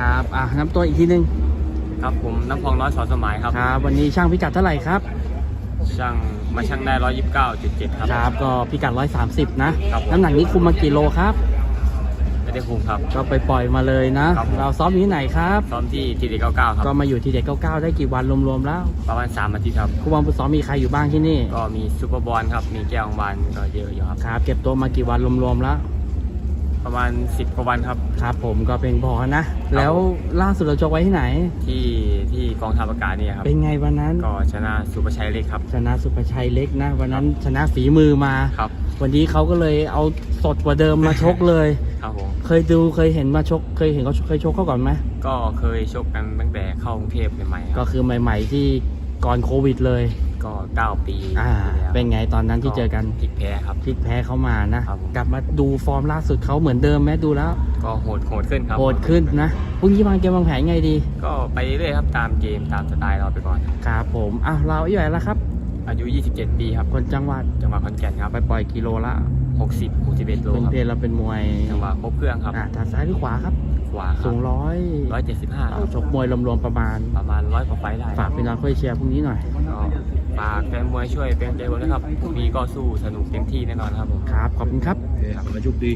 ครับอะน้ำตัวอีกทีหนึงครับผมน้ำพองน้อยสอนสมัยครับ ครับ วันนี้ช่างพิกัดเท่าไหร่ครับช่างมาช่างได้ร้อยยี่สิบเก้าจุดเจ็ดครับ ครับก็พิกัด130 นะ ครับผม น้ำหนักนี้คุมมากี่โลครับ ไม่ได้คุมครับ ก็ไปปล่อยมาเลยนะ ครับผม เราซ้อมอยู่ที่ไหนครับ ซ้อมที่ทีเด็กเก้าเก้าครับ ก็มาอยู่ที่เด็ก99 ได้กี่วันรวมๆแล้วประมาณสามอาทิตย์ครับ ครูบอลผู้ซ้อมมีใครอยู่บ้างที่นี่ก็มีซูเปอร์บอลครับ มีแก้วของบานก็เยอะอยู่ครับ ครับเก็บตัวมากี่วันรวมๆแล้ว ประมาณสิบกว่าวันครับ ครับ ผมก็เป็นพอนะ แล้วล่าสุดเราชกไว้ที่ไหน ที่ที่กองทัพอากาศเนี่ยครับ เป็นไงวันนั้น ก็ชนะสุประชัยเล็กครับ ชนะสุภชัยเล็กนะ วันนั้นชนะฝีมือมาครับ วันนี้เขาก็เลยเอาสดกว่าเดิมมาชกเลย ครับผม เคยดูเคยเห็นมาชก เคยเห็นเขาเคยชกเขาก่อนไหมก็เคยชกกันตั้งแต่เข้ากรุงเทพใหม่ๆคก็รับคือใหม่ ๆ ที่ก่อนโควิดเลย ก็เก้าปีอ่า ที่แล้วเป็นไงตอนนั้นที่เจอกันพลิกแพ้ครับ พลิกแพ้เขามานะ ครับผม กลับมาดูฟอร์มล่าสุดเขาเหมือนเดิมไหมดูแล้วก็โหดโหดขึ้นครับโหดขึ้นนะพรุ่งนี้วางเกมวางแผนไงดี ก็ไปเรื่อยครับตามเกมตามสไตล์เราไปก่อน ครับผมอ้าวเราอายุเท่าไหร่แล้วครับ อายุ 27 ปีครับ คนจังหวัดจังหวัดขอนแก่นครับ ไปปล่อยกิโลละ60 61โลเป็นครับเพลเราเป็นมวยจังหวะครบเครื่องครับอ่าทางซ้ายหรือขวาครับ ขวาครัสูบงร้อย175ครับชกมวยรวมๆประมาณ ประมาณร้อยกว่าไฟล์ได้ฝากพี่น้องช่วยเชียร์พรุ่งนี้หน่อย ก็ฝากแฟนมวยช่วยเป็นใจผมนะครับพรุ่งนี้ก็สู้สนุกเต็มที่แน่นอนครับผม ครับ ขอบคุณครับขอให้โชคดี